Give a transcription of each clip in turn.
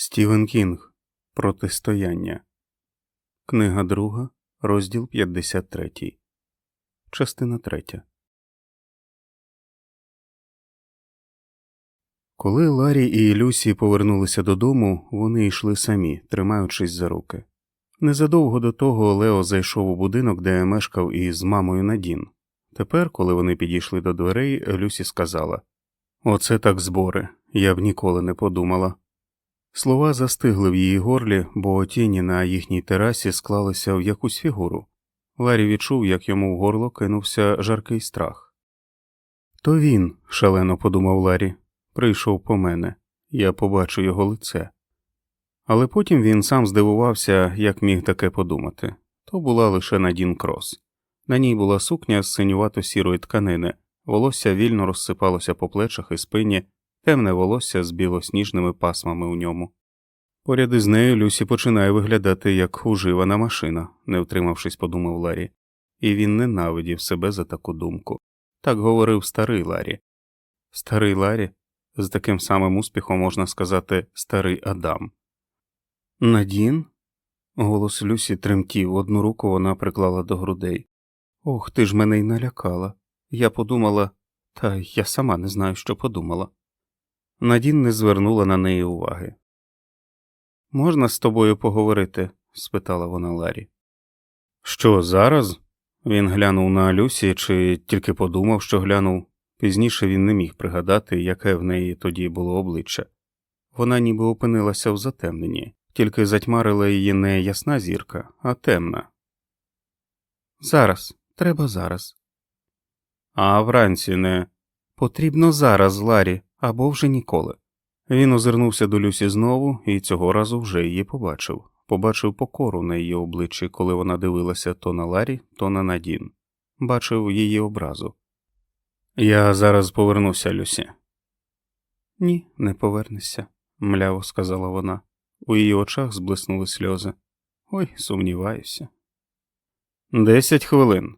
Стівен Кінг Протистояння. Книга друга, розділ 53. Частина третя. Коли Ларі і Люсі повернулися додому, вони йшли самі, тримаючись за руки. Незадовго до того Лео зайшов у будинок, де мешкав із мамою Надін. Тепер, коли вони підійшли до дверей, Люсі сказала Оце так збори, я б ніколи не подумала. Слова застигли в її горлі, бо тіні на їхній терасі склалися в якусь фігуру. Ларі відчув, як йому в горло кинувся жаркий страх. То він, шалено подумав Ларі, прийшов по мене, я побачу його лице. Але потім він сам здивувався, як міг таке подумати то була лише Надін Крос. На ній була сукня з синювато сірої тканини, волосся вільно розсипалося по плечах і спині, темне волосся з білосніжними пасмами у ньому. Поряд із нею Люсі починає виглядати як уживана машина, не втримавшись, подумав Ларі, і він ненавидів себе за таку думку. Так говорив старий Ларі. Старий Ларі, з таким самим успіхом можна сказати старий Адам. Надін? Голос Люсі тремтів, одну руку вона приклала до грудей. Ох, ти ж мене й налякала. Я подумала, та я сама не знаю, що подумала. Надін не звернула на неї уваги. Можна з тобою поговорити? спитала вона Ларі. Що, зараз? Він глянув на Люсі чи тільки подумав, що глянув. Пізніше він не міг пригадати, яке в неї тоді було обличчя. Вона ніби опинилася в затемненні, тільки затьмарила її не ясна зірка, а темна. Зараз, треба зараз. А вранці не потрібно зараз, Ларі, або вже ніколи. Він озирнувся до Люсі знову і цього разу вже її побачив. Побачив покору на її обличчі, коли вона дивилася то на Ларі, то на Надін. Бачив її образу. Я зараз повернуся, Люсі. Ні, не повернешся, мляво сказала вона. У її очах зблиснули сльози. Ой, сумніваюся. Десять хвилин.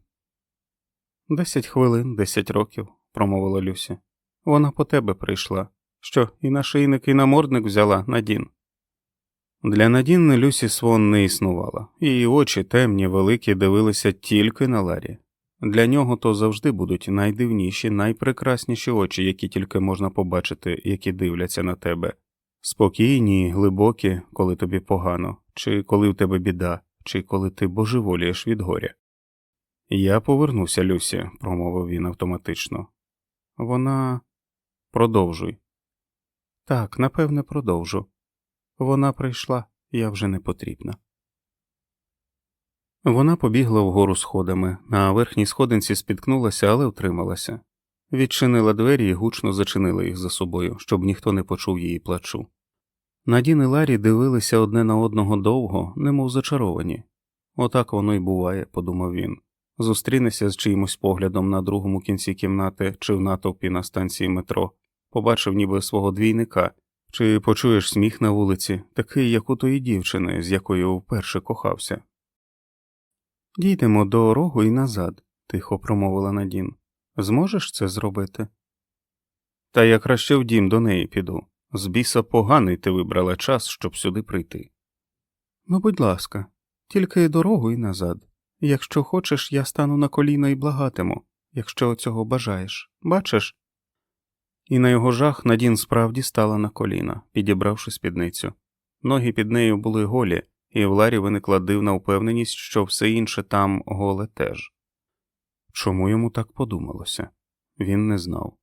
Десять хвилин, десять років, промовила Люсі. Вона по тебе прийшла. Що, і нашийник, і намордник взяла Надін. Для Надін Люсі Свон не існувала, її очі темні, великі, дивилися тільки на Ларі. Для нього то завжди будуть найдивніші, найпрекрасніші очі, які тільки можна побачити, які дивляться на тебе. Спокійні, глибокі, коли тобі погано, чи коли в тебе біда, чи коли ти божеволієш від горя. Я повернуся, Люсі, промовив він автоматично. Вона. Продовжуй. Так, напевне, продовжу. Вона прийшла, я вже не потрібна. Вона побігла вгору сходами, на верхній сходинці спіткнулася, але втрималася. Відчинила двері і гучно зачинила їх за собою, щоб ніхто не почув її плачу. Надін і Ларі дивилися одне на одного довго, немов зачаровані. Отак воно й буває, подумав він. Зустрінешся з чиїмось поглядом на другому кінці кімнати чи в натовпі на станції метро, побачив ніби свого двійника, чи почуєш сміх на вулиці, такий, як у тої дівчини, з якою вперше кохався. Дійдемо до рогу і назад, тихо промовила Надін. Зможеш це зробити? Та я краще в дім до неї піду. З біса поганий ти вибрала час, щоб сюди прийти. Ну, будь ласка, тільки дорогу і назад. Якщо хочеш, я стану на коліна і благатиму, якщо цього бажаєш, бачиш? І на його жах Надін справді стала на коліна, підібравши спідницю. Ноги під нею були голі, і в Ларі виникла дивна впевненість, що все інше там голе теж. Чому йому так подумалося? Він не знав.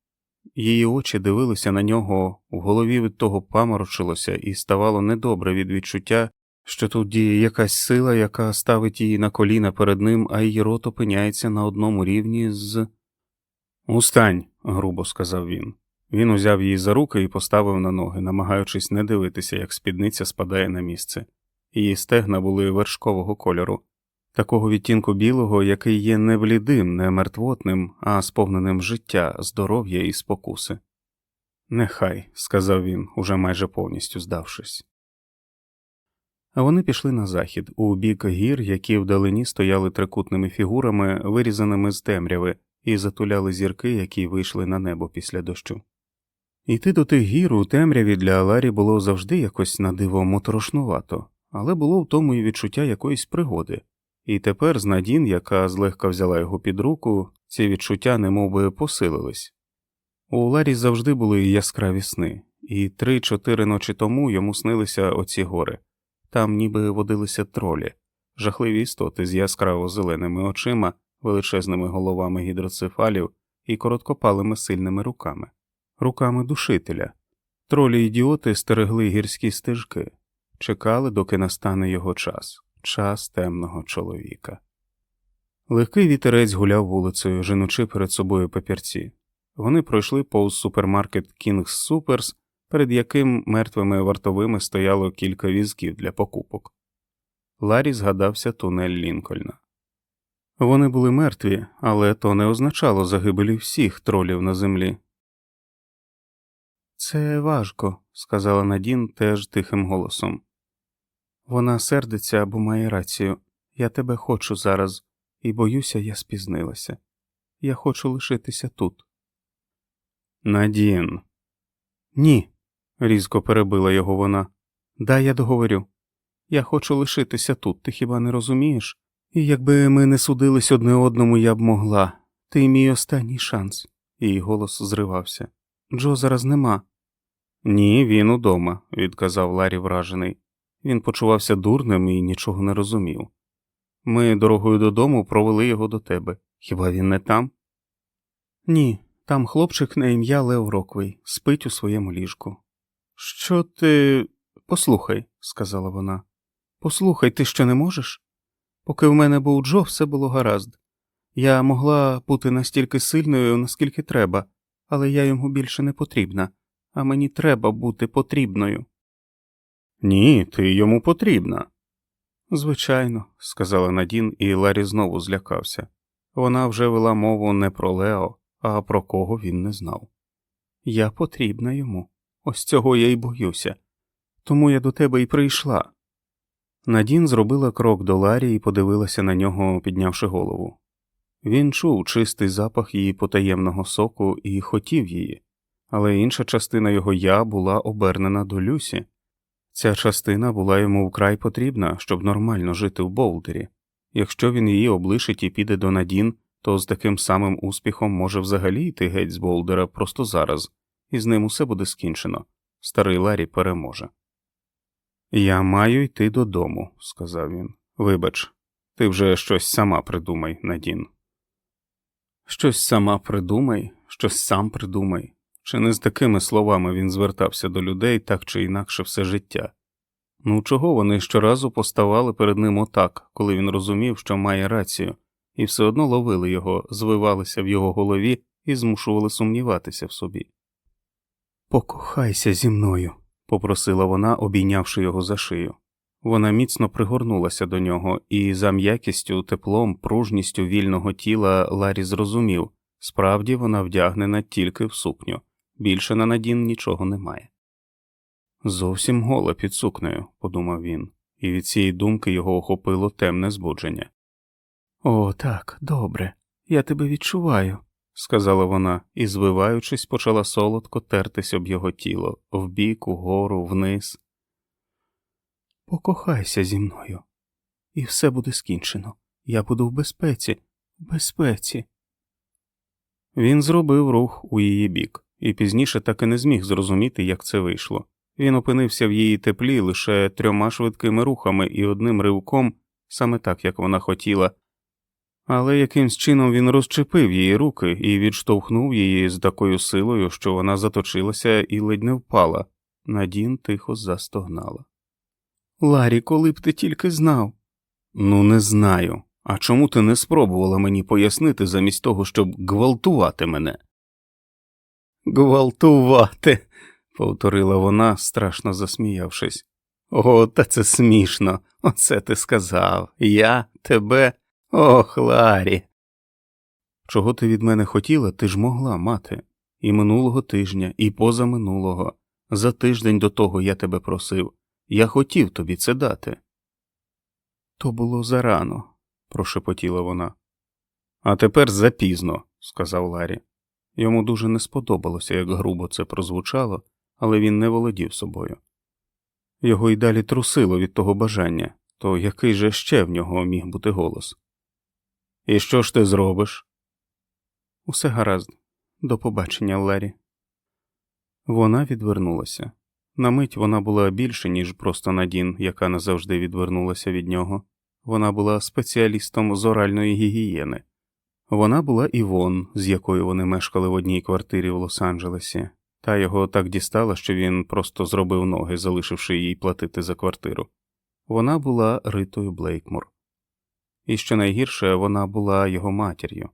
Її очі дивилися на нього, в голові від того паморочилося, і ставало недобре від відчуття, що тут діє якась сила, яка ставить її на коліна перед ним, а її рот опиняється на одному рівні з. Устань, грубо сказав він. Він узяв її за руки і поставив на ноги, намагаючись не дивитися, як спідниця спадає на місце. Її стегна були вершкового кольору, такого відтінку білого, який є не блідим, не мертвотним, а сповненим життя, здоров'я і спокуси. Нехай, сказав він, уже майже повністю здавшись. А вони пішли на захід, у бік гір, які вдалині стояли трикутними фігурами, вирізаними з темряви, і затуляли зірки, які вийшли на небо після дощу. Іти до тих гір у темряві для Ларі було завжди якось на диво моторошнувато, але було в тому і відчуття якоїсь пригоди. І тепер з Надін, яка злегка взяла його під руку, ці відчуття немовби посилились. У Ларі завжди були яскраві сни, і три-чотири ночі тому йому снилися оці гори. Там ніби водилися тролі, жахливі істоти з яскраво зеленими очима, величезними головами гідроцефалів і короткопалими сильними руками, руками душителя. Тролі ідіоти стерегли гірські стежки, чекали, доки настане його час, час темного чоловіка. Легкий вітерець гуляв вулицею, женучи перед собою папірці. Вони пройшли повз супермаркет King's Supers, перед яким мертвими вартовими стояло кілька візків для покупок. Ларі згадався тунель Лінкольна. Вони були мертві, але то не означало загибелі всіх тролів на землі. Це важко, сказала Надін теж тихим голосом. Вона сердиться або має рацію. Я тебе хочу зараз, і боюся, я спізнилася. Я хочу лишитися тут. Надін. Ні, різко перебила його вона. Дай я договорю. Я хочу лишитися тут, ти хіба не розумієш? І якби ми не судились одне одному, я б могла. Ти мій останній шанс. Її голос зривався. Джо зараз нема. Ні, він удома, відказав Ларі вражений. Він почувався дурним і нічого не розумів. Ми дорогою додому провели його до тебе. Хіба він не там? Ні, там хлопчик на ім'я Лев Роквей спить у своєму ліжку. Що ти. Послухай, сказала вона. Послухай, ти що не можеш? Поки в мене був Джо, все було гаразд. Я могла бути настільки сильною, наскільки треба, але я йому більше не потрібна, а мені треба бути потрібною. Ні, ти йому потрібна. Звичайно, сказала Надін, і Ларі знову злякався. Вона вже вела мову не про Лео, а про кого він не знав. Я потрібна йому. Ось цього я й боюся. Тому я до тебе й прийшла. Надін зробила крок до Ларі і подивилася на нього, піднявши голову. Він чув чистий запах її потаємного соку і хотів її, але інша частина його я була обернена до Люсі. Ця частина була йому вкрай потрібна, щоб нормально жити в Болдері. Якщо він її облишить і піде до Надін, то з таким самим успіхом може взагалі йти геть з Болдера просто зараз, і з ним усе буде скінчено. Старий Ларі переможе. Я маю йти додому, сказав він. Вибач, ти вже щось сама придумай, Надін. Щось сама придумай, щось сам придумай. Чи не з такими словами він звертався до людей так чи інакше все життя? Ну чого вони щоразу поставали перед ним отак, коли він розумів, що має рацію, і все одно ловили його, звивалися в його голові і змушували сумніватися в собі. Покохайся зі мною, попросила вона, обійнявши його за шию. Вона міцно пригорнулася до нього, і за м'якістю, теплом, пружністю вільного тіла Ларі зрозумів справді вона вдягнена тільки в сукню, більше на Надін нічого немає. Зовсім гола під сукнею, подумав він, і від цієї думки його охопило темне збудження. О, так, добре, я тебе відчуваю, сказала вона і, звиваючись, почала солодко тертись об його тіло вбік, угору, вниз. Покохайся зі мною, і все буде скінчено. Я буду в безпеці, в безпеці. Він зробив рух у її бік, і пізніше так і не зміг зрозуміти, як це вийшло. Він опинився в її теплі лише трьома швидкими рухами і одним ривком, саме так, як вона хотіла, але якимсь чином він розчепив її руки і відштовхнув її з такою силою, що вона заточилася і ледь не впала. Надін тихо застогнала. Ларі, коли б ти тільки знав. Ну, не знаю. А чому ти не спробувала мені пояснити замість того, щоб гвалтувати мене? Гвалтувати, повторила вона, страшно засміявшись. О, та це смішно. Оце ти сказав. Я тебе. Ох, Ларі. Чого ти від мене хотіла, ти ж могла мати. І минулого тижня, і позаминулого. За тиждень до того я тебе просив. Я хотів тобі це дати. То було зарано, прошепотіла вона. А тепер запізно, сказав Ларі. Йому дуже не сподобалося, як грубо це прозвучало, але він не володів собою. Його й далі трусило від того бажання, то який же ще в нього міг бути голос? І що ж ти зробиш? Усе гаразд, до побачення, Ларі. Вона відвернулася. На мить вона була більше, ніж просто Надін, яка назавжди відвернулася від нього. Вона була спеціалістом з оральної гігієни. Вона була Івон, з якою вони мешкали в одній квартирі в Лос-Анджелесі, та його так дістала, що він просто зробив ноги, залишивши їй платити за квартиру. Вона була Ритою Блейкмор. І що найгірше, вона була його матір'ю.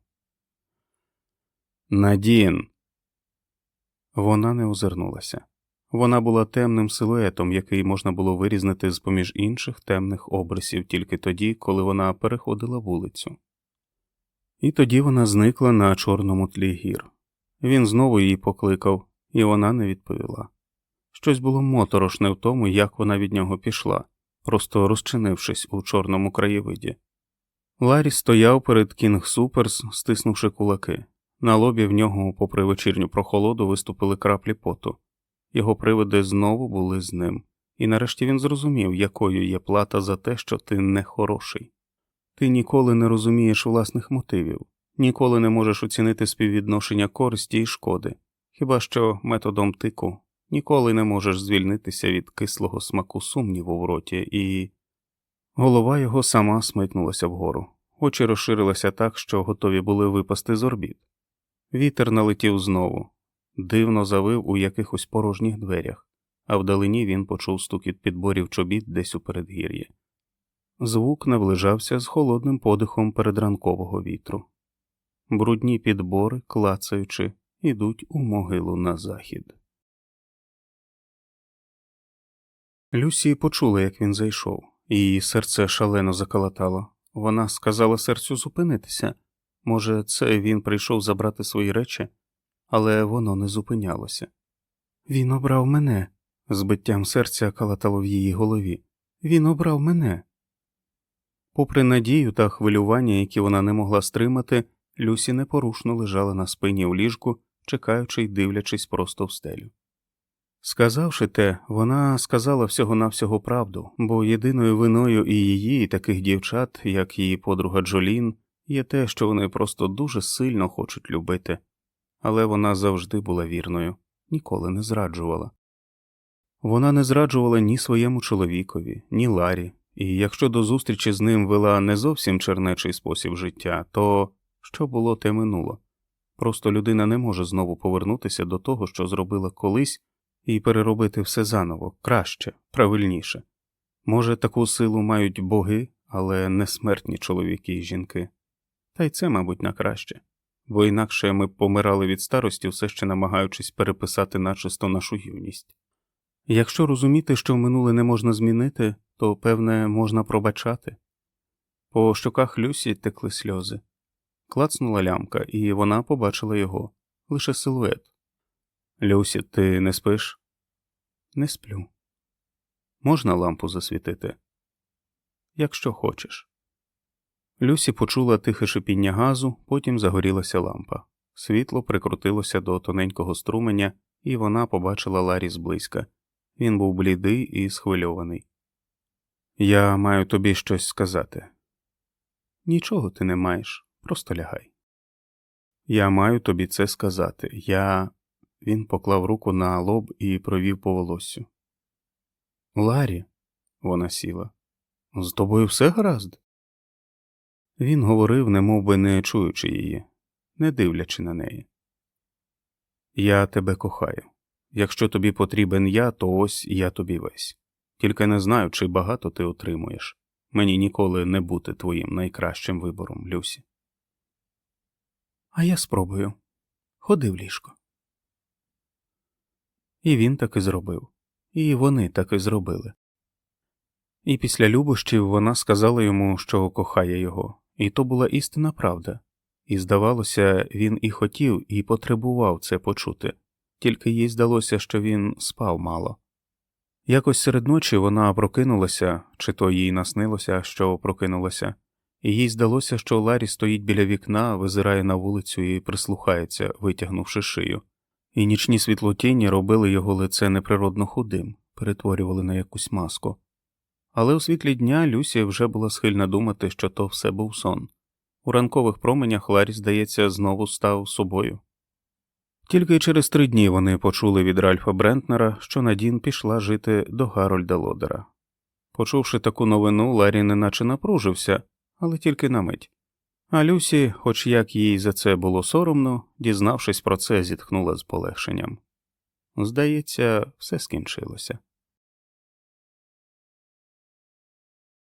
Надін. Вона не озирнулася. Вона була темним силуетом, який можна було вирізнити з поміж інших темних обрисів тільки тоді, коли вона переходила вулицю. І тоді вона зникла на чорному тлі гір. Він знову її покликав, і вона не відповіла. Щось було моторошне в тому, як вона від нього пішла, просто розчинившись у чорному краєвиді. Ларі стояв перед Кінг Суперс, стиснувши кулаки. На лобі в нього, попри вечірню прохолоду, виступили краплі поту. Його привиди знову були з ним, і нарешті він зрозумів, якою є плата за те, що ти не хороший. Ти ніколи не розумієш власних мотивів, ніколи не можеш оцінити співвідношення користі і шкоди, хіба що методом тику. Ніколи не можеш звільнитися від кислого смаку сумніву в роті, і голова його сама смикнулася вгору, очі розширилися так, що готові були випасти з орбіт. Вітер налетів знову, дивно завив у якихось порожніх дверях, а вдалині він почув стукіт підборів чобіт десь у передгір'ї. Звук наближався з холодним подихом передранкового вітру. Брудні підбори, клацаючи, ідуть у могилу на захід. Люсі почула, як він зайшов, її серце шалено заколотало. Вона сказала серцю зупинитися. Може, це він прийшов забрати свої речі, але воно не зупинялося. Він обрав мене, збиттям серця калатало в її голові. Він обрав мене. Попри надію та хвилювання, які вона не могла стримати, Люсі непорушно лежала на спині у ліжку, чекаючи й дивлячись просто в стелю. Сказавши те, вона сказала всього навсього правду, бо єдиною виною і її, і таких дівчат, як її подруга Джолін, є те, що вони просто дуже сильно хочуть любити, але вона завжди була вірною, ніколи не зраджувала. Вона не зраджувала ні своєму чоловікові, ні Ларі, і якщо до зустрічі з ним вела не зовсім чернечий спосіб життя, то що було, те минуло. Просто людина не може знову повернутися до того, що зробила колись, і переробити все заново, краще, правильніше. Може, таку силу мають боги, але не смертні чоловіки і жінки. Та й це, мабуть, на краще, бо інакше ми помирали від старості, все ще намагаючись переписати начисто нашу юність. Якщо розуміти, що минуле не можна змінити, то, певне, можна пробачати. По щоках Люсі текли сльози. Клацнула лямка, і вона побачила його лише силует. Люсі, ти не спиш? Не сплю. Можна лампу засвітити? Якщо хочеш. Люсі почула тихе шипіння газу, потім загорілася лампа. Світло прикрутилося до тоненького струменя, і вона побачила Ларі зблизька. Він був блідий і схвильований. Я маю тобі щось сказати. Нічого ти не маєш, просто лягай. Я маю тобі це сказати. Я. Він поклав руку на лоб і провів по волосю. Ларі, вона сіла. З тобою все гаразд? Він говорив, немов би не чуючи її, не дивлячи на неї. Я тебе кохаю. Якщо тобі потрібен я, то ось я тобі весь. Тільки не знаю, чи багато ти отримуєш. Мені ніколи не бути твоїм найкращим вибором, Люсі. А я спробую. Ходи в ліжко. І він таки зробив, і вони таки зробили. І після любощів вона сказала йому, що кохає його, і то була істинна правда, і, здавалося, він і хотів, і потребував це почути, тільки їй здалося, що він спав мало. Якось серед ночі вона прокинулася, чи то їй наснилося, що прокинулася, і їй здалося, що Ларі стоїть біля вікна, визирає на вулицю і прислухається, витягнувши шию, і нічні світлотіні робили його лице неприродно худим, перетворювали на якусь маску. Але у світлі дня Люсі вже була схильна думати, що то все був сон. У ранкових променях Ларі, здається, знову став собою. Тільки через три дні вони почули від Ральфа Брентнера, що Надін пішла жити до Гарольда Лодера. Почувши таку новину, Ларі неначе напружився, але тільки на мить. А Люсі, хоч як їй за це було соромно, дізнавшись про це, зітхнула з полегшенням. Здається, все скінчилося.